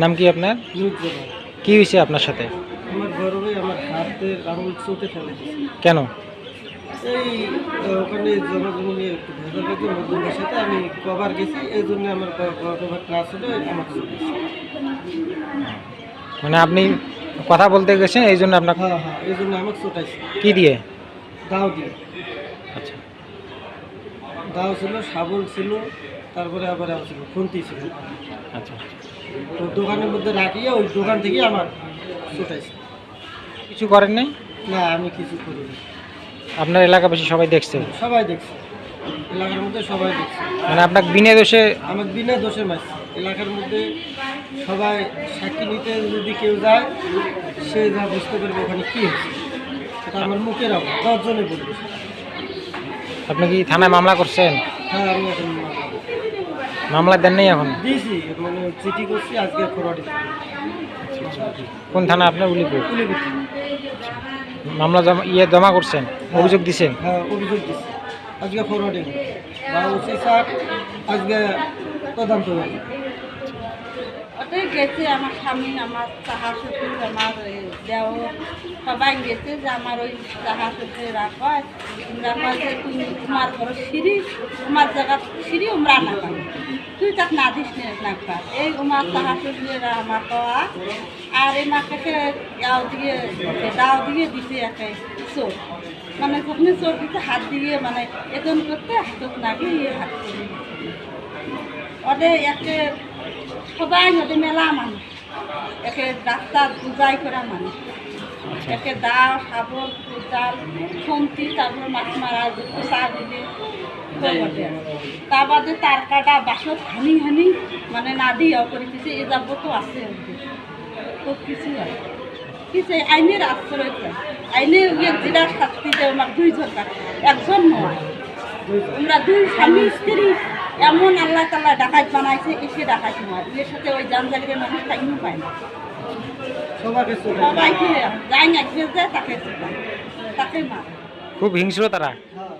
নাম কি আপনার? কি হয়েছে আপনার সাথে? আমার বড় ভাই আমার হাতের আঙুল চোটে ফেলে কেন? এই ওখানে জমা একটু ভেজা ভেজা মধ্যমের সাথে আমি কভার গেছি এই জন্য আমার ক্লাস হলো আমার মানে আপনি কথা বলতে গেছেন এই জন্য আপনার হ্যাঁ হ্যাঁ এই জন্য আমাকে চোটাইছে। কি দিয়ে? দাও দিয়ে। আচ্ছা। দাও ছিল শাবল ছিল তারপরে আবার ছিল খুন্তি ছিল। আচ্ছা। তো দোকানের মধ্যে রাখিয়ে ওই দোকান থেকে আমার চোটাইছে কিছু করেন নাই? না আমি কিছু করিনি আপনার এলাকাবাসী সবাই দেখছে? সবাই দেখছে। এলাকার মধ্যে সবাই দেখছে। মানে আপনাকে বিনা দোষে আমার বিনা দোষে মাছ। এলাকার মধ্যে সবাই সাক্ষী নিতে যদি কেউ যায় সে যা বুঝতে পারবে ওখানে কী হচ্ছে সেটা আমার মুখের আবার দশজনে বলবে। আপনি কি থানায় মামলা করছেন? হ্যাঁ আমি এখন মামলা দেন নাই এখন? দিয়েছি মানে চিঠি করছি আজকে ফরওয়ার্ড কোন থানা আপনার? উলিপুর? মামলা জমা ইয়ে জমা করছেন? অভিযোগ দিছেন? হ্যাঁ অভিযোগ দিচ্ছি আজকে ফরওয়ার্ডিং বা ওসি স্যার আজকে তদন্ত হবে গেছে, আমার স্বামী, আমার চাহা শ্বশুর, আমার দেও, সবাই গেছে যে আমার ওই চাহা শ্বশুরা কয় তোমরা কয় তুমি তোমার ঘর সিঁড়ি, তোমার জায়গা সিঁড়ি উমরা না পাবে তুই তাক না দিস নে, না পা এই উমার চাহা শ্বশুরেরা আমার কয়া আর এই মাকে দাও দিয়ে দাও দিয়ে দিছে একে চোর। মানে যখন চোর দিতে হাত দিয়ে মানে এজন করতে নাগে ইয়ে হাত করে ওদের একে সবাই নদী মেলা মানুষ একে রাস্তা বুঝাই করা মানুষ একে দা শাবল কোদাল খন্তি তারপরে মাছ মারা যেতে চা দিলে তা বাদে তার কাটা বাসত হানি হানি মানে না দিয়াও করে কিছু এ যাব তো আছে। খুব কিছু কিছু আইনের আশ্রয় আইনে ইয়ে যেটা শাস্তি দেয় আমার দুইজন একজন নয়। আমরা দুই স্বামী স্ত্রী এমন আল্লাহ তাল্লাহ ডাকাত বানাইছে এসে ডাকাত মার এর সাথে ওই জানজাগিরে মানুষ টাইমও পায় না। সবাইকে যাই না তাকে তাকে মার। খুব হিংস্র তারা। হ্যাঁ।